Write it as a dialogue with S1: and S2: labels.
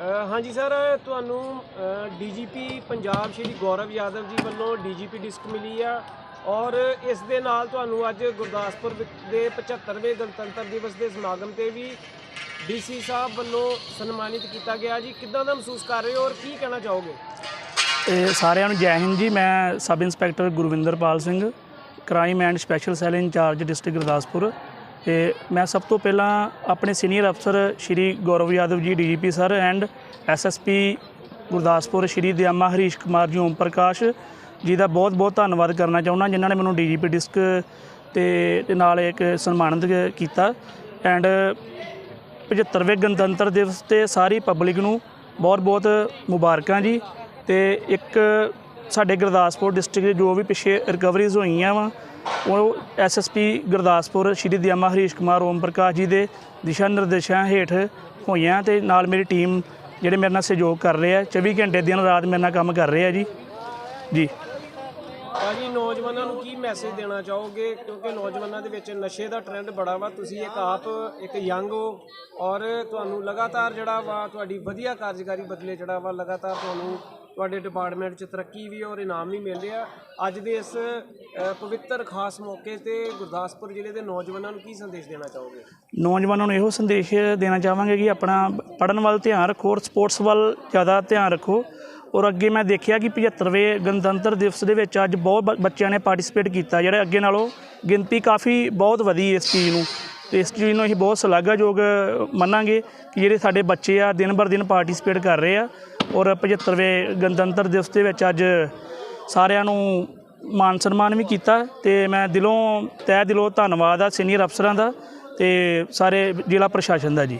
S1: ਹਾਂਜੀ ਸਰ, ਤੁਹਾਨੂੰ ਡੀਜੀਪੀ ਪੰਜਾਬ ਸ਼੍ਰੀ ਗੌਰਵ ਯਾਦਵ ਜੀ ਵੱਲੋਂ ਡੀਜੀਪੀ ਡਿਸਕ ਮਿਲੀ ਆ ਔਰ ਇਸ ਦੇ ਨਾਲ ਤੁਹਾਨੂੰ ਅੱਜ ਗੁਰਦਾਸਪੁਰ ਵਿੱਚ ਦੇ 75ਵੇਂ ਗਣਤੰਤਰ ਦਿਵਸ ਦੇ ਸਮਾਗਮ ਤੇ ਵੀ ਡੀਸੀ ਸਾਹਿਬ ਵੱਲੋਂ ਸਨਮਾਨਿਤ ਕੀਤਾ ਗਿਆ ਜੀ। ਕਿੱਦਾਂ ਦਾ ਮਹਿਸੂਸ ਕਰ ਰਹੇ ਹੋ ਔਰ ਕੀ ਕਹਿਣਾ ਚਾਹੋਗੇ?
S2: ਤੇ ਸਾਰਿਆਂ ਨੂੰ ਜੈ ਹਿੰਦ ਜੀ। ਮੈਂ sub inspector Gurwinderpal Singh, crime and special cell incharge district Gurdaspur. ਤੇ ਮੈਂ ਸਭ ਤੋਂ ਪਹਿਲਾਂ ਆਪਣੇ ਸੀਨੀਅਰ ਅਫਸਰ Shri Gaurav Yadav ji, DGP sir and SSP Gurdaspur Shri Dayama Harish Kumar ji, Om Prakash ਜੀ ਦਾ ਬਹੁਤ ਬਹੁਤ ਧੰਨਵਾਦ ਕਰਨਾ ਚਾਹੁੰਦਾ, ਜਿਨ੍ਹਾਂ ਨੇ ਮੈਨੂੰ ਡੀਜੀਪੀ ਡਿਸਕ ਤੇ ਨਾਲ ਇੱਕ ਸਨਮਾਨਿਤ ਕੀਤਾ ਐਂਡ 75ਵੇਂ ਗਣਤੰਤਰ ਦਿਵਸ ਤੇ ਸਾਰੀ ਪਬਲਿਕ ਨੂੰ ਬਹੁਤ ਬਹੁਤ ਮੁਬਾਰਕਾਂ ਜੀ ਤੇ ਇੱਕ ਸਾਡੇ ਗੁਰਦਾਸਪੁਰ ਡਿਸਟ੍ਰਿਕਟ ਦੇ ਜੋ ਵੀ ਪਿੱਛੇ ਰਿਕਵਰੀਜ਼ ਹੋਈਆਂ ਵਾ, ਉਹ ਐਸਐਸਪੀ ਗੁਰਦਾਸਪੁਰ, ਸ਼੍ਰੀ ਦਿਆਮਾ ਹਰੀਸ਼ ਕੁਮਾਰ, ਓਮ ਪ੍ਰਕਾਸ਼ ਜੀ ਦੇ ਦਿਸ਼ਾ ਨਿਰਦੇਸ਼ਾਂ ਹੇਠ ਹੋਈਆਂ ਤੇ ਨਾਲ ਮੇਰੀ ਟੀਮ ਜਿਹੜੇ ਮੇਰੇ ਨਾਲ ਸਹਿਯੋਗ ਕਰ ਰਹੇ ਆ। 24 ਘੰਟੇ ਦਿਨ ਰਾਤ ਮੇਰੇ ਨਾਲ ਕੰਮ ਕਰ ਰਹੇ ਆ ਜੀ। ਜੀ।
S1: ਭਾਜੀ, ਨੌਜਵਾਨਾਂ ਨੂੰ ਕੀ ਮੈਸੇਜ ਦੇਣਾ ਚਾਹੋਗੇ? ਕਿਉਂਕਿ ਨੌਜਵਾਨਾਂ ਦੇ ਵਿੱਚ ਨਸ਼ੇ ਦਾ ਟ੍ਰੈਂਡ ਬੜਾ ਵਾ। ਤੁਸੀਂ ਇੱਕ ਆਪ, ਇੱਕ ਯੰਗ ਹੋ ਔਰ ਤੁਹਾਨੂੰ ਲਗਾਤਾਰ ਜਿਹੜਾ ਵਾ, ਤੁਹਾਡੀ ਵਧੀਆ ਕਾਰਜਕਾਰੀ ਬਦਲੇ ਜਿਹੜਾ ਵਾ, ਲਗਾਤਾਰ ਤੁਹਾਨੂੰ ਤੁਹਾਡੇ ਡਿਪਾਰਟਮੈਂਟ 'ਚ ਤਰੱਕੀ ਵੀ ਔਰ ਇਨਾਮ ਵੀ ਮਿਲ ਰਿਹਾ। ਅੱਜ ਦੇ ਇਸ ਪਵਿੱਤਰ ਖਾਸ ਮੌਕੇ ਤੇ ਗੁਰਦਾਸਪੁਰ ਜ਼ਿਲ੍ਹੇ ਦੇ ਨੌਜਵਾਨਾਂ ਨੂੰ ਕੀ ਸੰਦੇਸ਼ ਦੇਣਾ ਚਾਹੋਗੇ?
S2: ਨੌਜਵਾਨਾਂ ਨੂੰ ਇਹੋ ਸੰਦੇਸ਼ ਦੇਣਾ ਚਾਹਾਂਗੇ ਕਿ ਆਪਣਾ ਪੜਨ ਵੱਲ ਧਿਆਨ ਰੱਖੋ ਔਰ ਸਪੋਰਟਸ ਵੱਲ ਜ਼ਿਆਦਾ ਧਿਆਨ ਰੱਖੋ। ਔਰ ਅੱਗੇ ਮੈਂ ਦੇਖਿਆ ਕਿ 75ਵੇਂ ਗਣਤੰਤਰ ਦਿਵਸ ਦੇ ਵਿੱਚ ਅੱਜ ਬਹੁਤ ਬ- ਬੱਚਿਆਂ ਨੇ ਪਾਰਟਿਸਿਪੇਟ ਕੀਤਾ। ਜਿਹੜੇ ਅੱਗੇ ਨਾਲੋਂ ਗਿਣਤੀ ਕਾਫੀ ਬਹੁਤ ਵਧੀ ਇਸ ਚੀਜ਼ ਨੂੰ। ਤੇ ਇਸ ਚੀਜ਼ ਨੂੰ ਅਸੀਂ ਬਹੁਤ ਸ਼ਲਾਘਾਯੋਗ ਮੰਨਾਂਗੇ ਕਿ ਜਿਹੜੇ ਸਾਡੇ ਬੱਚੇ ਆ, ਦਿਨ ਬਰ ਦਿਨ ਪਾਰਟਿਸਿਪੇਟ ਕਰ ਰਹੇ ਆ। ਔਰ 75ਵੇਂ ਗਣਤੰਤਰ ਦਿਵਸ ਦੇ ਵਿੱਚ ਅੱਜ ਸਾਰਿਆਂ ਨੂੰ ਮਾਨ ਸਨਮਾਨ ਵੀ ਕੀਤਾ। ਤੇ ਮੈਂ ਦਿਲੋਂ, ਤਹਿ ਦਿਲੋਂ ਧੰਨਵਾਦ ਆ ਸੀਨੀਅਰ ਅਫਸਰਾਂ ਦਾ ਤੇ ਸਾਰੇ ਜ਼ਿਲ੍ਹਾ ਪ੍ਰਸ਼ਾਸਨ ਦਾ ਜੀ।